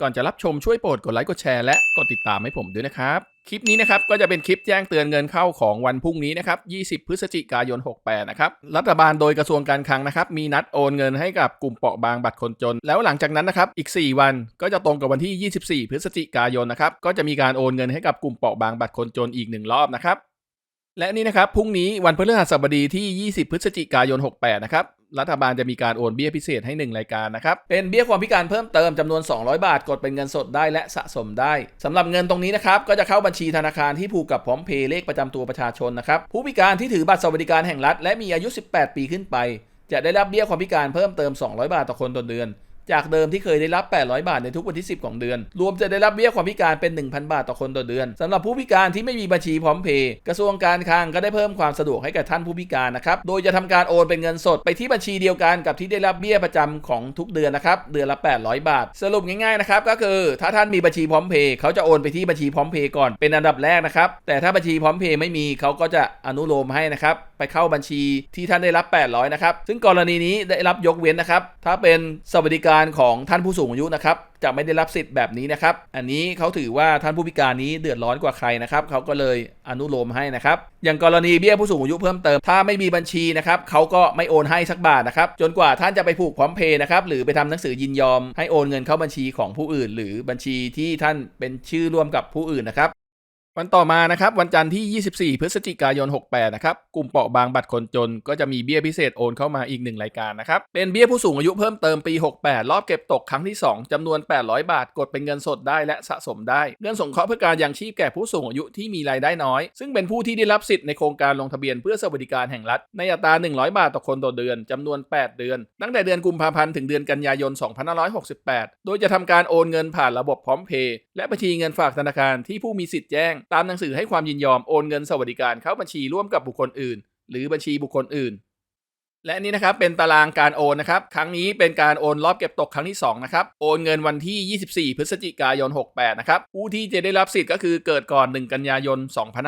ก่อนจะรับชมช่วยโปรดกดไลค์กดแชร์และกดติดตามให้ผมด้วยนะครับ คลิปนี้นะครับก็จะเป็นคลิปแจ้งเตือนเงินเข้าของวันพรุ่งนี้นะครับ 20 พฤศจิกายน 68 นะครับ รัฐบาลโดยกระทรวงการคลังนะครับ มีนัดโอนเงินให้กับกลุ่มเปราะบางบัตรคนจน แล้วหลังจากนั้นนะครับอีก 4 วันก็จะตรงกับวันที่ 24 พฤศจิกายนนะครับก็จะมีการโอนเงินให้กับกลุ่มเปราะบางบัตรคนจนอีกหนึ่งรอบนะครับและนี่นะครับพรุ่งนี้วันพฤหัสบดีที่ 20 พฤศจิกายน 68 นะครับ รัฐบาลจะมีการโอนเบี้ยพิเศษให้ 1 รายการนะครับ เป็นเบี้ยความพิการเพิ่มเติมจำนวน 200 บาท กดเป็นเงินสดได้และสะสมได้สำหรับเงินตรงนี้นะครับ ก็จะเข้าบัญชีธนาคารที่ผูกกับพร้อมเพย์เลขประจำตัวประชาชนนะครับ ผู้พิการที่ถือบัตรสวัสดิการแห่งรัฐ และมีอายุ 18 ปีขึ้นไป จะได้รับเบี้ยความพิการเพิ่มเติม 200 บาทต่อคนต่อเดือน จากเดิมที่เคยได้รับ 800 บาทในทุกวันที่ 10 ของเดือน รวมจะได้รับเบี้ยความพิการเป็น 1,000 บาทต่อคนต่อเดือนสำหรับผู้พิการที่ไม่มีบัญชีพร้อมเพย์กระทรวงการคลังก็ได้เพิ่มความสะดวกให้กับท่านผู้พิการนะครับ โดยจะทำการโอนเป็นเงินสดไปที่บัญชีเดียวกันกับที่ได้รับเบี้ยประจำของทุกเดือนนะครับ เดือนละ 800 บาท สรุปง่ายๆนะครับก็คือถ้าท่านมีบัญชีพร้อมเพย์เขาจะโอนไปที่บัญชีพร้อมเพย์ก่อนเป็นอันดับแรกนะครับแต่ถ้าบัญชีพร้อมเพย์ไม่มีเขาก็จะอนุโลมให้นะครับไปเข้าบัญชีที่ท่านได้รับ 800 นะครับ ซึ่งกรณีนี้ได้รับยกเว้นนะครับ ถ้าเป็นสวัสดิการของท่านผู้สูงอายุนะครับ จะไม่ได้รับสิทธิ์แบบนี้นะครับ อันนี้เขาถือว่าท่านผู้พิการนี้เดือดร้อนกว่าใครนะครับ เขาก็เลยอนุโลมให้นะครับ อย่างกรณีเบี้ยผู้สูงอายุเพิ่มเติม ถ้าไม่มีบัญชีนะครับ เขาก็ไม่โอนให้สักบาทนะครับ จนกว่าท่านจะไปผูกพร้อมเพย์นะครับ หรือไปทำหนังสือยินยอม ให้โอนเงินเข้าบัญชีของผู้อื่น หรือบัญชีที่ท่านเป็นชื่อร่วมกับผู้อื่นนะครับ วันต่อมานะครับวันจันทร์ที่ 24 พฤศจิกายน 68 นะครับกลุ่มเปราะบางบัตรคนจน ก็จะมีเบี้ยพิเศษโอนเข้ามาอีกหนึ่งรายการนะครับเป็นเบี้ยผู้สูงอายุเพิ่มเติมปี 68 รอบเก็บตกครั้งที่ 2จำนวน 800 บาทกดเป็นเงินสดได้และสะสมได้เงินสงเคราะห์เพื่อการยังชีพแก่ผู้สูงอายุที่มีรายได้น้อย ซึ่งเป็นผู้ที่ได้รับสิทธิ์ในโครงการลงทะเบียนเพื่อสวัสดิการแห่งรัฐในอัตรา 100 บาทต่อคนต่อเดือนจำนวน 8 เดือน ตั้งแต่เดือนกุมภาพันธ์ถึงเดือนกันยายน 2568 โดยจะทำการโอนเงินผ่านระบบพร้อมเพย์และบัญชีเงินฝากธนาคารที่ผู้มีสิทธิ์แจ้งตามหนังสือให้ความยินยอมโอนเงินสวัสดิการเข้าบัญชีร่วมกับบุคคลอื่น หรือบัญชีบุคคลอื่น และนี่นะครับเป็นตารางการโอนนะครับ ครั้งนี้เป็นการโอนรอบเก็บตกครั้งที่2นะครับ โอนเงินวันที่ 24 พฤศจิกายน 68 นะครับ ผู้ที่จะได้รับสิทธิ์ก็คือเกิดก่อน 1 กันยายน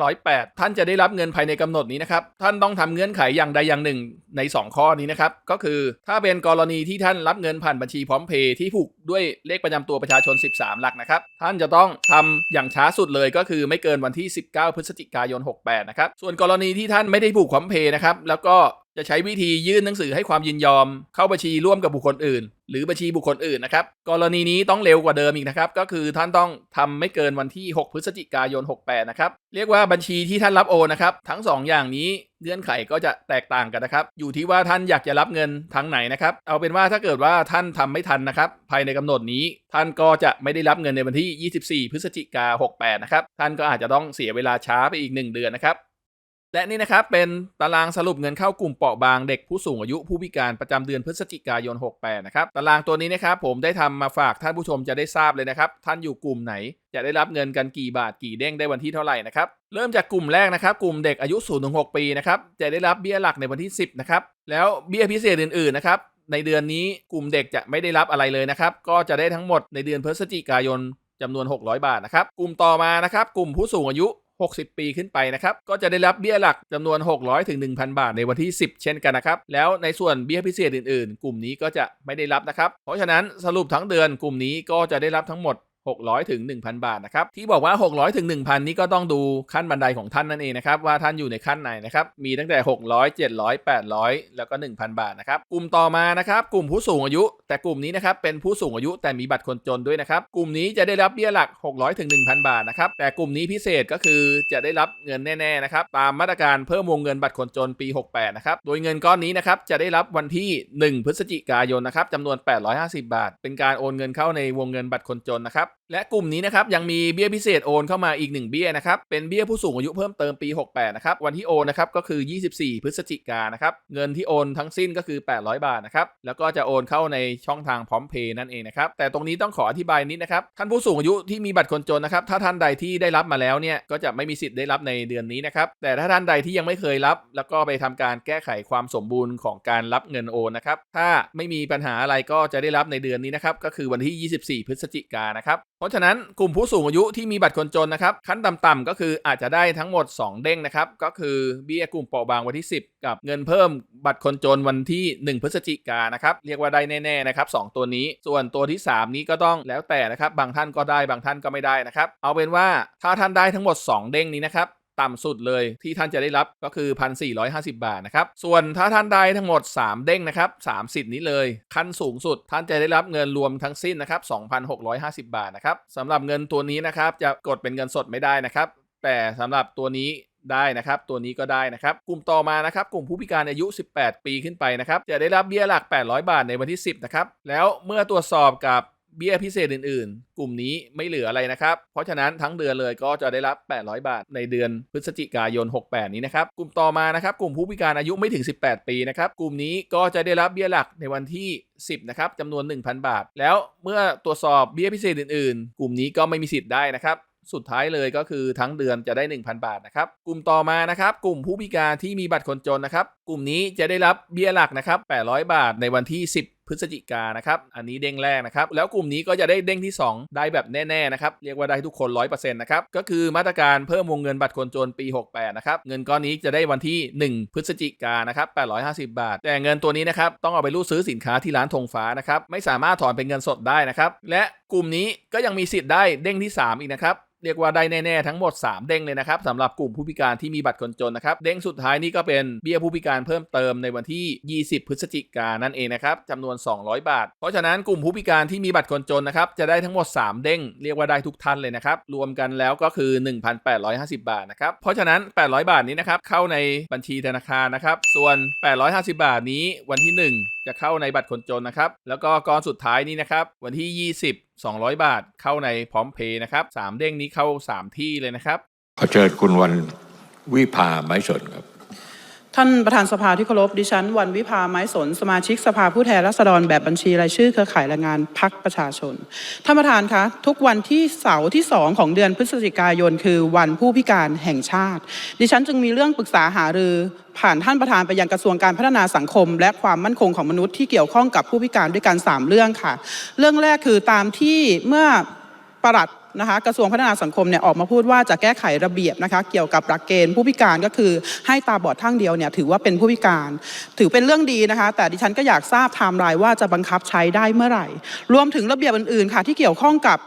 2508 ท่านจะได้รับเงินภายในกำหนดนี้นะครับ ท่านต้องทำเงื่อนไขอย่างใดอย่างหนึ่งใน 2 ข้อนี้นะครับ ก็คือถ้าเป็นกรณีที่ท่านรับเงินผ่านบัญชีพร้อมเพย์ที่ผูกด้วยเลขประจำตัวประชาชน 13 หลักนะครับ ท่านจะต้องทำอย่างช้าสุดเลยก็คือไม่เกินวันที่ 19 พฤศจิกายน 68 นะครับ ส่วนกรณีที่ท่านไม่ได้ผูกพร้อมเพย์นะครับ แล้วก็จะใช้วิธียื่นหนังสือให้ความยินยอม เข้าบัญชีร่วมกับบุคคลอื่น หรือบัญชีบุคคลอื่นนะครับ กรณีนี้ต้องเร็วกว่าเดิมอีกนะครับ ก็คือท่านต้องทำไม่เกินวันที่ 6 พฤศจิกายน 68 นะครับ เรียกว่าบัญชีที่ท่านรับโอนนะครับ ทั้ง 2 อย่างนี้เงื่อนไขก็จะแตกต่างกันนะครับ อยู่ที่ว่าท่านอยากจะรับเงินทางไหนนะครับ เอาเป็นว่าถ้าเกิดว่าท่านทำไม่ทันนะครับ ภายในกำหนดนี้ ท่านก็จะไม่ได้รับเงินในวันที่ 24 พฤศจิกา68 นะครับ ท่านก็อาจจะต้องเสียเวลาช้าไปอีก 1 เดือนนะครับ และนี่นะครับเป็นตารางสรุปเงินเข้ากลุ่มเปราะบางเด็กผู้สูงอายุผู้พิการประจำเดือนพฤศจิกายน 68 นะครับ ตารางตัวนี้นะครับผมได้ทำมาฝากท่านผู้ชมจะได้ทราบเลยนะครับ ท่านอยู่กลุ่มไหน จะได้รับเงินกันกี่บาทกี่เด้งได้วันที่เท่าไหร่นะครับ เริ่มจากกลุ่มแรกนะครับ กลุ่มเด็กอายุ0ถึง6ปีนะครับจะได้รับเบี้ยหลักในวันที่ 10 นะครับ แล้วเบี้ยพิเศษอื่นๆนะครับในเดือนนี้กลุ่มเด็กจะไม่ได้รับอะไรเลยนะครับ ก็จะได้ทั้งหมดในเดือนพฤศจิกายนจำนวน 600 บาทนะครับ กลุ่มต่อมานะครับ กลุ่มผู้สูงอายุ 60 ปีขึ้นไปนะครับ ก็จะได้รับเบี้ยหลักจำนวน 600ถึง1,000 บาทในวันที่ 10 เช่นกันนะครับ แล้วในส่วนเบี้ยพิเศษอื่นๆ กลุ่มนี้ก็จะไม่ได้รับนะครับ เพราะฉะนั้นสรุปทั้งเดือนกลุ่มนี้ก็จะได้รับทั้งหมด 600ถึง1,000 บาทนะครับที่บอกว่า 600ถึง1,000 นี้ก็ต้องดูขั้นบันไดของท่านนั่นเองนะครับว่าท่านอยู่ในขั้นไหนนะครับมีตั้งแต่ 600 700 800 แล้วก็ 1,000 บาทนะครับกลุ่มต่อมานะครับกลุ่มผู้สูงอายุ แต่กลุ่มนี้นะครับเป็นผู้สูงอายุแต่มีบัตรคนจนด้วยนะครับกลุ่มนี้จะได้รับเบี้ยหลัก 600ถึง1,000 บาทนะครับแต่กลุ่มนี้พิเศษก็คือจะได้รับเงินแน่ๆนะครับตามมาตรการเพิ่มวงเงินบัตรคนจนปี 68 นะครับโดยเงินก้อนนี้นะครับจะได้รับวันที่ 1 พฤศจิกายนนะครับจำนวน 850 บาท เป็นการโอนเงินเข้าในวงเงินบัตรคนจนนะครับ และกลุ่มนี้นะครับยังมีเบี้ยพิเศษโอนเข้ามาอีก 1 เบี้ยนะครับเป็นเบี้ยผู้สูงอายุเพิ่มเติมปี 68 นะครับวันที่โอนนะครับก็คือ 24 พฤศจิกายนนะครับเงินที่โอนทั้งสิ้นก็คือ 800 บาทนะครับแล้วก็จะโอนเข้าในช่องทางพร้อมเพย์นั่นเองนะครับแต่ตรงนี้ต้องขออธิบายนิดนะครับท่านผู้สูงอายุที่มีบัตรคนจนนะครับถ้าท่านใดที่ได้รับมาแล้วเนี่ยก็จะไม่มีสิทธิ์ได้รับในเดือนนี้นะครับแต่ถ้าท่านใดที่ยังไม่เคยรับ แล้วก็ไปทำการแก้ไขความสมบูรณ์ของการรับเงินโอนนะครับถ้าไม่มีปัญหาอะไรก็จะได้รับในเดือนนี้นะครับก็คือวันที่ 24 พฤศจิกายนนะครับเพราะฉะนั้นกลุ่มผู้สูงอายุที่มีบัตรคนจนนะครับ ขั้นต่ำๆก็คืออาจจะได้ทั้งหมด 2 เด้งนะครับ ก็คือเบี้ยกลุ่มเปราะบางวันที่ 10 กับเงินเพิ่มบัตรคนจนวันที่ 1 พฤศจิกายนนะครับ เรียกว่าได้แน่ๆนะครับสองตัวนี้ ส่วนตัวที่ 3 นี้ก็ต้องแล้วแต่นะครับ บางท่านก็ได้บางท่านก็ไม่ได้นะครับ เอาเป็นว่าถ้าท่านได้ทั้งหมด 2 เด้งนี้นะครับ ต่ำสุดเลยที่ท่านจะได้รับก็คือ 1,450 บาทนะครับ ส่วนถ้าท่านได้ทั้งหมด 3 เด้งนะครับ3สิทธิ์นี้เลย ขั้นสูงสุดท่านจะได้รับเงินรวมทั้งสิ้นนะครับ 2,650 บาทนะครับสำหรับเงินตัวนี้นะครับจะกดเป็นเงินสดไม่ได้นะครับ แต่สำหรับตัวนี้ได้นะครับ ตัวนี้ก็ได้นะครับ กลุ่มต่อมานะครับ กลุ่มผู้พิการอายุ 18 ปีขึ้นไปนะครับ จะได้รับเบี้ยหลัก 800 บาทในวันที่ 10 นะครับ แล้วเมื่อตรวจสอบกับ เบี้ยพิเศษอื่นๆ กลุ่มนี้ไม่เหลืออะไรนะครับ เพราะฉะนั้นทั้งเดือนเลยก็จะได้รับ 800 บาทในเดือนพฤศจิกายน 68 นี้นะครับ กลุ่มต่อมานะครับ กลุ่มผู้พิการอายุไม่ถึง 18 ปีนะครับ กลุ่มนี้ก็จะได้รับเบี้ยหลักในวันที่ 10 นะครับจำนวน 1,000 บาท แล้วเมื่อตรวจสอบเบี้ยพิเศษอื่นๆ กลุ่มนี้ก็ไม่มีสิทธิ์ได้นะครับสุดท้ายเลยก็คือทั้งเดือนจะได้ 1,000 บาทนะครับ กลุ่มต่อมานะครับ กลุ่มผู้พิการที่มีบัตรคนจนนะครับ กลุ่มนี้จะได้รับเบี้ยหลักนะครับ 800 บาทในวันที่ 10 พฤศจิกานะครับ อันนี้เด้งแรกนะครับ แล้วกลุ่มนี้ก็จะได้เด้งที่ 2 ได้แบบแน่ๆนะครับ เรียกว่าได้ทุกคน 100%นะครับ ก็คือมาตรการเพิ่มวงเงินบัตรคนจนปี 68 นะครับ เงินก้อนนี้จะได้วันที่ 1 พฤศจิกานนะครับ 850 บาท แต่เงินตัวนี้นะครับต้องเอาไปรูดซื้อสินค้าที่ร้านธงฟ้านะครับ ไม่สามารถถอนเป็นเงินสดได้นะครับ และกลุ่มนี้ก็ยังมีสิทธิ์ได้เด้งที่ 3 อีกนะครับ เรียกว่าได้แน่ๆทั้งหมด 3 เด้งเลยนะครับสำหรับกลุ่มผู้พิการที่มีบัตรคนจนนะครับ เด้งสุดท้ายนี่ก็เป็นเบี้ยผู้พิการเพิ่มเติมในวันที่ 20 พฤศจิกายนนั่นเองนะครับจำนวน 200 บาท เพราะฉะนั้นกลุ่มผู้พิการที่มีบัตรคนจนนะครับจะได้ทั้งหมด 3 เด้งเรียกว่าได้ทุกท่านเลยนะครับรวมกันแล้วก็คือ 1,850 บาทนะครับเพราะฉะนั้น 800 บาทนี้นะครับเข้าในบัญชีธนาคารนะครับส่วน 850 บาทนี้วันที่ 1จะเข้าในบัตรคนจนนะครับ แล้วก็กอนสุดท้ายนี้นะครับ วันที่ 20 200 บาทเข้าในพร้อมเพย์นะครับสามเด้งนี้เข้า 3 ที่เลยนะครับ ขอเชิญคุณวันวิภาไม้สนครับ ท่านประธานสภาที่เคารพดิฉัน วันวิภาไม้สน สมาชิกสภาผู้แทนราษฎรแบบบัญชีรายชื่อเครือข่ายแรงงานพักประชาชนท่านประธานคะทุกวันที่เสาร์ที่2ของเดือนพฤศจิกายน คือวันผู้พิการแห่งชาติ ดิฉันจึงมีเรื่องปรึกษาหารือผ่านท่านประธานไปยังกระทรวงการพัฒนาสังคม และความมั่นคงของมนุษย์ที่เกี่ยวข้องกับผู้พิการด้วยกันสามเรื่องค่ะ เรื่องแรกคือตามที่เมื่อปลัด นะคะกระทรวงพัฒนาสังคมเนี่ยออกมาพูดว่าจะแก้ไขระเบียบนะคะเกี่ยวกับหลักเกณฑ์ผู้พิการก็คือให้ตาบอดข้างเดียวเนี่ยถือว่าเป็นผู้พิการ ถือเป็นเรื่องดีนะคะ แต่ดิฉันก็อยากทราบไทม์ไลน์ว่าจะบังคับใช้ได้เมื่อไหร่ รวมถึงระเบียบอื่นๆค่ะที่เกี่ยวข้องกับ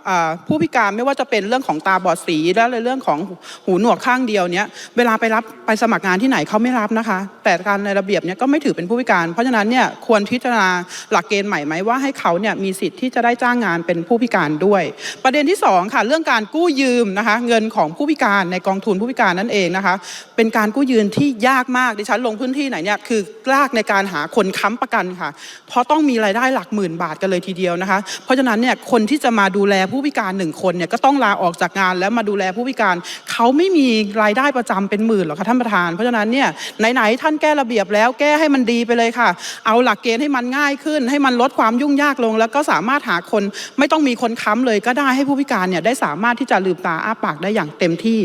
ผู้พิการไม่ว่าจะเป็นเรื่องของตาบอดสีและเรื่องของหูหนวกข้างเดียวเนี่ยเวลาไปรับไปสมัครงานที่ไหนเขาไม่รับนะคะ แต่การในระเบียบเนี่ยก็ไม่ถือเป็นผู้พิการ เพราะฉะนั้นเนี่ยควรพิจารณาหลักเกณฑ์ใหม่ไหมว่าให้เขาเนี่ยมีสิทธิ์ที่จะได้จ้างงานเป็นผู้พิการด้วย ประเด็นที่สองค่ะเรื่องการกู้ยืมนะคะเงินของผู้พิการในกองทุนผู้พิการนั่นเองนะคะเป็นการกู้ยืมที่ยากมากดิฉันลงพื้นที่ไหนเนี่ยคือยากในการหาคนค้ำประกันค่ะ เพราะต้องมีรายได้หลักหมื่นบาทกันเลยทีเดียวนะคะ เพราะฉะนั้นเนี่ยคนที่จะมาดูแลผู้พิการหนึ่งคนเนี่ยก็ต้องลาออกจากงานแล้วมาดูแลผู้พิการเขาไม่มีรายได้ประจำเป็นหมื่นหรอกค่ะท่านประธาน เพราะฉะนั้นเนี่ยไหนๆท่านแก้ระเบียบแล้วแก้ให้มันดีไปเลยค่ะ เอาหลักเกณฑ์ให้มันง่ายขึ้น ให้มันลดความยุ่งยากลง แล้วก็สามารถหาคนไม่ต้องมีคนค้ำเลยก็ได้ให้ผู้พิการเนี่ยได้สามารถที่จะลืมตาอ้าปากได้อย่างเต็มที่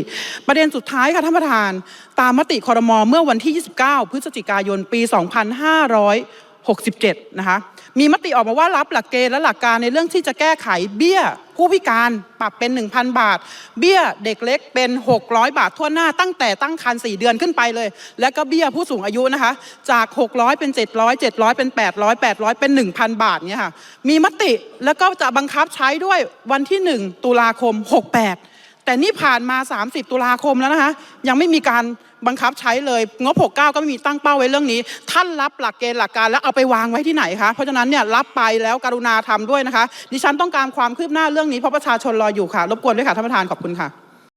ประเด็นสุดท้ายค่ะท่านประธาน ตามมติคอรมอเมื่อวันที่ 29 พฤศจิกายนปี 2500 67 นะคะ มีมติออกมาว่ารับหลักเกณฑ์และหลักการในเรื่องที่จะแก้ไขเบี้ยผู้พิการปรับเป็น 1,000 บาท เบี้ยเด็กเล็กเป็น 600 บาททั่วหน้าตั้งแต่ตั้งครรภ์4เดือนขึ้นไปเลย และก็เบี้ยผู้สูงอายุนะคะ จาก 600 เป็น 700 700 เป็น 800 800 เป็น 1,000 บาทเนี่ยค่ะมีมติแล้วก็จะบังคับใช้ด้วยวันที่ 1 ตุลาคม 68 แต่นี่ผ่านมา 30 ตุลาคมแล้วนะคะยังไม่มีการ บังคับใช้เลยงบ 69 ก็ไม่มีตั้งเป้าไว้เรื่องนี้ ท่านรับหลักเกณฑ์หลักการแล้วเอาไปวางไว้ที่ไหนคะ เพราะฉะนั้นเนี่ยรับไปแล้วกรุณาทำด้วยนะคะ ดิฉันต้องการความคืบหน้าเรื่องนี้เพราะประชาชนรออยู่ค่ะ รบกวนด้วยค่ะท่านประธานขอบคุณค่ะ